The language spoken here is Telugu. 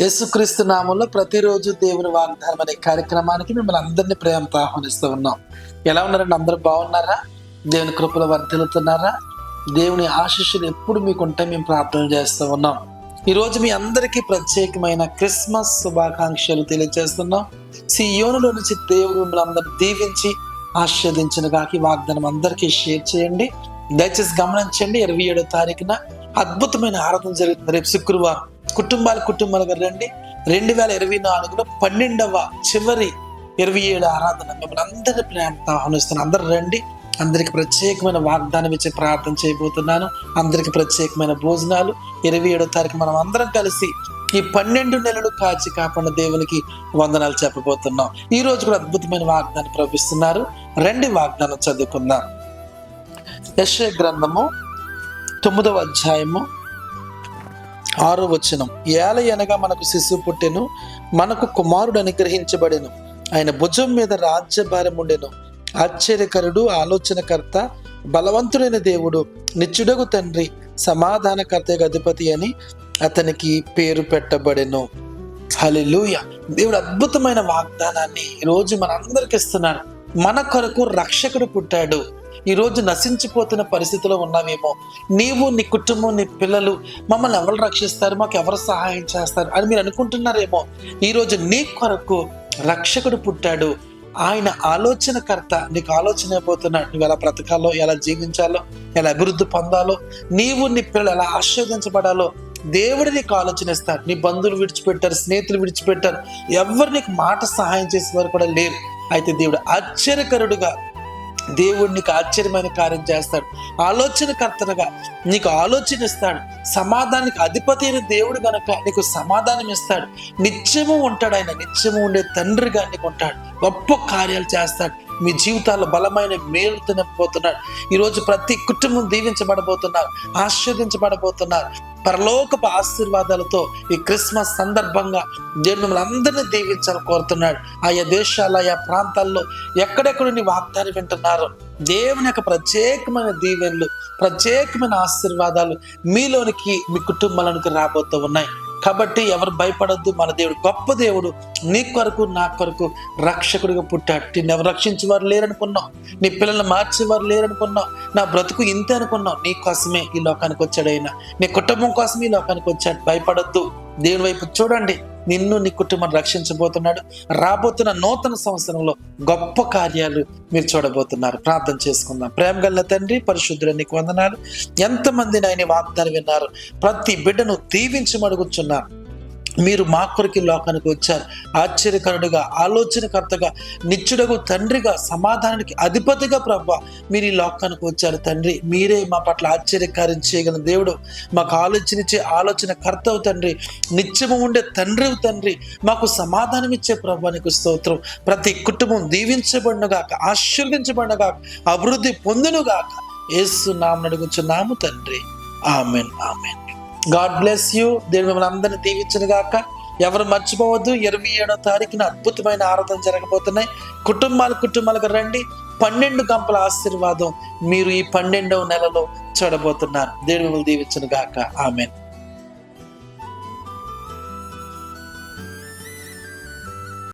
యేసుక్రీస్తు నామంలో ప్రతిరోజు దేవుని వాగ్దానం అనే కార్యక్రమానికి మిమ్మల్ని అందరినీ ప్రేమతో ఆహ్వానిస్తూ ఉన్నాం. ఎలా ఉన్నారండి? అందరూ బాగున్నారా? దేవుని కృపలో వర్ధిల్లుతున్నారా? దేవుని ఆశీస్సులు ఎప్పుడు మీకు ఉంటే మేము ప్రార్థన చేస్తూ ఉన్నాం. ఈరోజు మీ అందరికీ ప్రత్యేకమైన క్రిస్మస్ శుభాకాంక్షలు తెలియజేస్తున్నాం. సియోనులో నుంచి దేవుడు మిమ్మల్ని అందరూ దీవించి ఆశీర్వదించిన కాకి వాగ్దానం అందరికీ షేర్ చేయండి. దయచేసి గమనించండి ఇరవై ఏడో తారీఖున అద్భుతమైన ఆరాధన జరుగుతుంది రేపు శుక్రవారం. కుటుంబాల కుటుంబాలుగా రండి. రెండు వేల ఇరవై నాలుగులో పన్నెండవ చివరి ఇరవై ఏడు ఆరాధన. మిమ్మల్ని అందరి ప్రేమతో ఆహ్వానిస్తున్నాను. అందరు రండి. అందరికి ప్రత్యేకమైన వాగ్దానం ఇచ్చి ప్రార్థన చేయబోతున్నాను. అందరికి ప్రత్యేకమైన భోజనాలు. ఇరవై ఏడో తారీఖు మనం అందరం కలిసి ఈ పన్నెండు నెలలు కాచి కాపాడిన దేవునికి వందనాలు చెప్పబోతున్నాం. ఈ రోజు కూడా అద్భుతమైన వాగ్దానం ప్రవహిస్తున్నారు. రెండు వాగ్దానం చదువుకుందాం. యశ్వ గ్రంథము తొమ్మిదవ అధ్యాయము ఆరో వచనం ఏలయనగా మనకు శిశువు పుట్టెను మనకు కుమారుడు అనుగ్రహించబడెను. ఆయన భుజం మీద రాజ్యభారం ఉండెను. ఆశ్చర్యకరుడు ఆలోచనకర్త బలవంతుడైన దేవుడు నిత్యుడగు తండ్రి సమాధానకర్త అధిపతి అని అతనికి పేరు పెట్టబడెను. హలిలూయ దేవుడు అద్భుతమైన వాగ్దానాన్ని ఈరోజు మనందరికి ఇస్తున్నాడు. మన కొరకు రక్షకుడు పుట్టాడు. ఈ రోజు నశించిపోతున్న పరిస్థితిలో ఉన్నావేమో. నీవు నీ కుటుంబం నీ పిల్లలు మమ్మల్ని ఎవరు రక్షిస్తారు? మాకు ఎవరు సహాయం చేస్తారు? అని మీరు అనుకుంటున్నారేమో. ఈరోజు నీ కొరకు రక్షకుడు పుట్టాడు. ఆయన ఆలోచనకర్త నీకు ఆలోచన అయిపోతున్నాడు. నువ్వు ఎలా బ్రతకాలో ఎలా జీవించాలో ఎలా అభివృద్ధి పొందాలో నీవు నీ పిల్లలు ఎలా ఆశీర్వదించబడాలో దేవుడు నీకు ఆలోచన ఇస్తాడు. నీ బంధువులు విడిచిపెట్టారు స్నేహితులు విడిచిపెట్టారు. ఎవరు నీకు మాట సహాయం చేసే వారు కూడా లేరు. అయితే దేవుడు ఆశ్చర్యకరుడుగా దేవుడు నీకు ఆశ్చర్యమైన కార్యం చేస్తాడు. ఆలోచనకర్తనగా నీకు ఆలోచన ఇస్తాడు. సమాధానానికి అధిపతి అయిన దేవుడు గనక నీకు సమాధానం ఇస్తాడు. నిత్యము ఉంటాడు ఆయన. నిత్యము ఉండే తండ్రిగా నీకు ఉంటాడు. గొప్ప కార్యాలు చేస్తాడు. మీ జీవితాల్లో బలమైన మేలు తినపోతున్నాడు ఈరోజు ప్రతి కుటుంబం దీవించబడబోతున్నారు ఆశీర్దించబడబోతున్నారు పరలోకపు ఆశీర్వాదాలతో ఈ క్రిస్మస్ సందర్భంగా దేవుడు మిమ్మల్ని అందరినీ దీవించాలని కోరుతున్నాడు. ఆయా దేశాలు ఆయా ప్రాంతాల్లో ఎక్కడెక్కడ నీ వాగ్దానం వింటున్నారు దేవుని యొక్క ప్రత్యేకమైన దీవెనలు ప్రత్యేకమైన ఆశీర్వాదాలు మీలోనికి మీ కుటుంబాలకు రాబోతూ ఉన్నాయి. కాబట్టి ఎవరు భయపడద్దు. మన దేవుడు గొప్ప దేవుడు. నీ కొరకు నా కొరకు రక్షకుడిగా పుట్టాడు. నిన్ను ఎవరు రక్షించేవారు లేరనుకున్నావు. నీ పిల్లల్ని మార్చేవారు లేరనుకున్నావు. నా బ్రతుకు ఇంతే అనుకున్నావు. నీ కోసమే ఈ లోకానికి వచ్చాడు ఆయన. నీ కుటుంబం కోసమే ఈ లోకానికి వచ్చాడు. భయపడద్దు. దేవుని వైపు చూడండి. నిన్ను నీ కుటుంబం రక్షించబోతున్నాడు. రాబోతున్న నూతన సంవత్సరంలో గొప్ప కార్యాలు మీరు చూడబోతున్నారు. ప్రార్థన చేసుకుందాం. ప్రేమ గల్ల తండ్రి పరిశుద్ధుల నీకు వందనాలు. ఎంతమంది నాయన వాగ్దానం విన్నారు? ప్రతి బిడ్డను దీవించమడుగుచున్నారు. మీరు మా కొరికి లోకానికి వచ్చారు. ఆశ్చర్యకరుడుగా ఆలోచనకర్తగా నిత్యుడకు తండ్రిగా సమాధానానికి అధిపతిగా ప్రభా మీరు ఈ లోకానికి వచ్చారు తండ్రి. మీరే మా పట్ల ఆశ్చర్యకార్యం చేయగల దేవుడు. మాకు ఆలోచన ఇచ్చే ఆలోచన కర్తవు తండ్రి. నిత్యము ఉండే తండ్రి తండ్రి. మాకు సమాధానం ఇచ్చే ప్రభానికి స్తోత్రం. ప్రతి కుటుంబం దీవించబడినగాక ఆశీర్వించబడినగాక అభివృద్ధి పొందునుగాక. ఏసు నామం అడుగుచున్నాము తండ్రి. Amen amen. God bless you దేవుడు మిమ్మల్ని అందరినీ దీవించను గాక. ఎవరు మర్చిపోవద్దు. ఇరవై ఏడో తారీఖున అద్భుతమైన ఆరాధన జరగబోతున్నాయి. కుటుంబాలు కుటుంబాలకు రండి. పన్నెండు గంపల ఆశీర్వాదం మీరు ఈ పన్నెండవ నెలలో చూడబోతున్నారు. దేవుడు మిమ్మల్ని దీవించను గాక. ఆమెను.